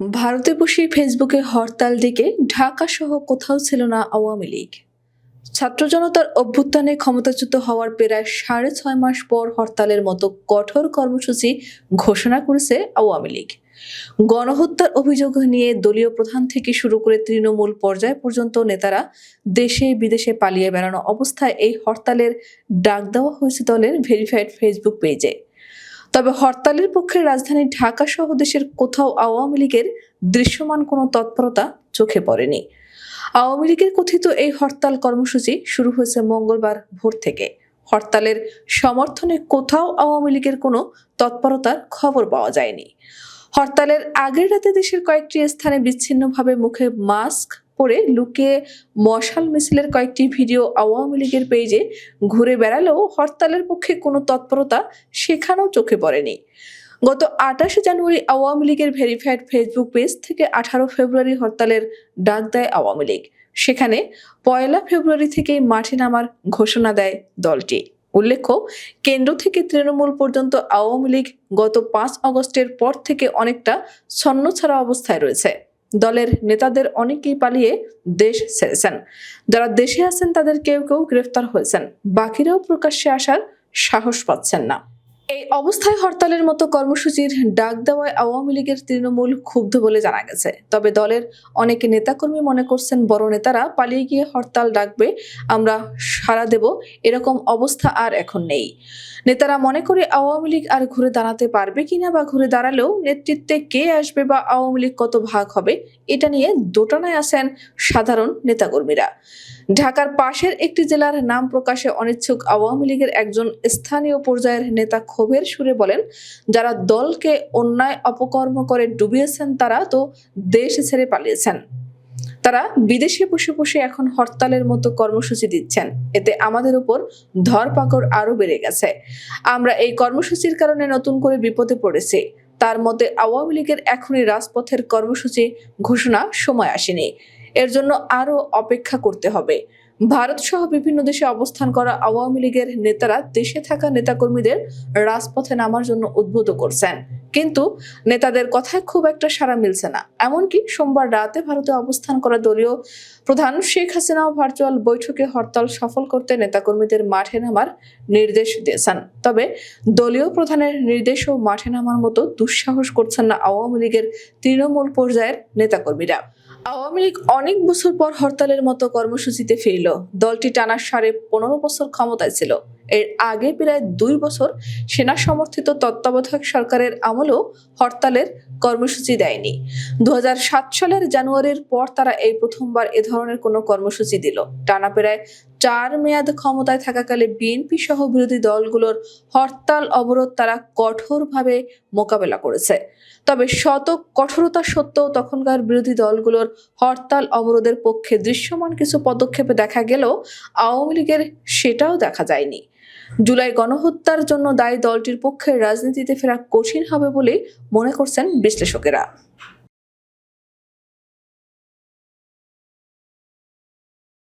ভারতে বসে ফেসবুকে হরতাল ডেকে ঢাকা সহ কোথাও ছিল না আওয়ামী লীগ। ছাত্র জনতার অভ্যুত্থানে ক্ষমতাচ্যুত হওয়ার প্রায় সাড়ে ছয় মাস পর হরতালের মতো কঠোর কর্মসূচি ঘোষণা করেছে আওয়ামী লীগ। গণহত্যার অভিযোগ নিয়ে দলীয় প্রধান থেকে শুরু করে তৃণমূল পর্যায় পর্যন্ত নেতারা দেশে বিদেশে পালিয়ে বেড়ানো অবস্থায় এই হরতালের ডাক দেওয়া হয়েছে দলের ভেরিফাইড ফেসবুক পেজে। তবে হরতালের পক্ষে রাজধানী ঢাকা সহ দেশের কোথাও আওয়ামী লীগের দৃশ্যমান কোনো তৎপরতা চোখে পড়েনি। আওয়ামী লীগের কথিত এই হরতাল কর্মসূচি শুরু হয়েছে মঙ্গলবার ভোর থেকে। হরতালের সমর্থনে কোথাও আওয়ামী লীগের কোনো তৎপরতার খবর পাওয়া যায়নি। হরতালের আগের রাতে দেশের কয়েকটি স্থানে বিচ্ছিন্নভাবে মুখে মাস্ক পরে লুকিয়ে মশাল মিছিলের কয়েকটি ভিডিও আওয়ামী লীগের পেজে ঘুরে বেড়ালেও হরতালের পক্ষে কোনো তৎপরতা সেখানেও চোখে পড়েনি। গত আঠাশে জানুয়ারি আওয়ামী লীগের ভেরিফাইড ফেসবুক পেজ থেকে আঠারো ফেব্রুয়ারি হরতালের ডাক দেয় আওয়ামী লীগ। সেখানে পয়লা ফেব্রুয়ারি থেকেই মাঠে নামার ঘোষণা দেয় দলটি। উল্লেখ্য, কেন্দ্র থেকে তৃণমূল পর্যন্ত আওয়ামী লীগ গত পাঁচ আগস্টের পর থেকে অনেকটা ছন্ন ছাড়া অবস্থায় রয়েছে। দলের নেতাদের অনেকেই পালিয়ে দেশ ছেড়েছেন। যারা দেশে আছেন তাদের কেউ কেউ গ্রেফতার হয়েছেন। বাকিরাও প্রকাশ্যে আসার সাহস পাচ্ছেন না। এই অবস্থায় হরতালের মতো কর্মসূচির ডাক দেওয়ায় আওয়ামী লীগের তৃণমূল ক্ষুব্ধ বলে জানা গেছে। তবে দলের অনেক নেতাকর্মী মনে করছেন, বড় নেতারা পালিয়ে গিয়ে হরতাল ডাকবে, আমরা সাড়া দেব, এরকম অবস্থা আর এখন নেই। নেতারা মনে করে আওয়ামী লীগ আর ঘুরে দাঁড়াতে পারবে কিনা বা ঘুরে দাঁড়ালেও নেতৃত্বে কে আসবে বা আওয়ামী লীগ কত ভাগ হবে, এটা নিয়ে দোটানায় আছেন সাধারণ নেতাকর্মীরা। ঢাকার পাশের একটি জেলার নাম প্রকাশে অনিচ্ছুক আওয়ামী লীগের একজন স্থানীয় পর্যায়ের নেতা ক্ষোভের সুরে বলেন, যারা দলকে অন্যায় অপকর্ম করে ডুবিয়েছেন তারা তো দেশ ছেড়ে পালিয়েছেন। তারা বিদেশে বসে বসে এখন হরতালের মতো কর্মসূচি দিচ্ছেন। এতে আমাদের উপর ধরপাকড় আরও বেড়ে গেছে। আমরা এই কর্মসূচির কারণে নতুন করে বিপদে পড়েছি। তার মতে আওয়ামী লীগের এখনই রাজপথের কর্মসূচি ঘোষণা সময় আসেনি। এর জন্য আরও অপেক্ষা করতে হবে। ভারত সহ বিভিন্ন দেশে অবস্থান করা আওয়ামী লীগের নেতারা দেশে থাকা নেতাকর্মীদের রাজপথে নামার জন্য উদ্বুদ্ধ করছেন। কিন্তু নেতাদের কথায় খুব একটা সাড়া মিলছে না। এমনকি সোমবার রাতে ভারতে অবস্থান করা দলীয় প্রধান শেখ হাসিনাও ভার্চুয়াল বৈঠকে হরতাল সফল করতে নেতাকর্মীদের মাঠে নামার নির্দেশ দিয়েছেন। তবে দলীয় প্রধানের নির্দেশও মাঠে নামার মতো দুঃসাহস করছেন না আওয়ামী লীগের তৃণমূল পর্যায়ের নেতাকর্মীরা। আওয়ামী লীগ অনেক বছর পর হরতালের মতো কর্মসূচিতে ফিরল। দলটি টানা সাড়ে পনেরো বছর ক্ষমতায় ছিল। এর আগে প্রায় দুই বছর সেনা সমর্থিত তত্ত্বাবধায়ক সরকারের আমলেও হরতালের কর্মসূচি দেয়নি। দু হাজার সাত সালের জানুয়ারির পর তারা এই প্রথমবার এ ধরনের কোনো কর্মসূচি দিল। টানা প্রায় চার মেয়াদ ক্ষমতায় থাকাকালে বিএনপি সহ বিরোধী দলগুলোর হরতাল অবরোধ তারা কঠোরভাবে মোকাবেলা করেছে। তবে শত কঠোরতা সত্ত্বেও তখনকার বিরোধী দলগুলোর হরতাল অবরোধের পক্ষে দৃশ্যমান কিছু পদক্ষেপে দেখা গেলেও আওয়ামী লীগের সেটাও দেখা যায়নি। জুলাই গণহত্যার জন্য দায়ী দলটির পক্ষে রাজনীতিতে ফেরা কঠিন হবে বলে মনে করছেন বিশ্লেষকেরা।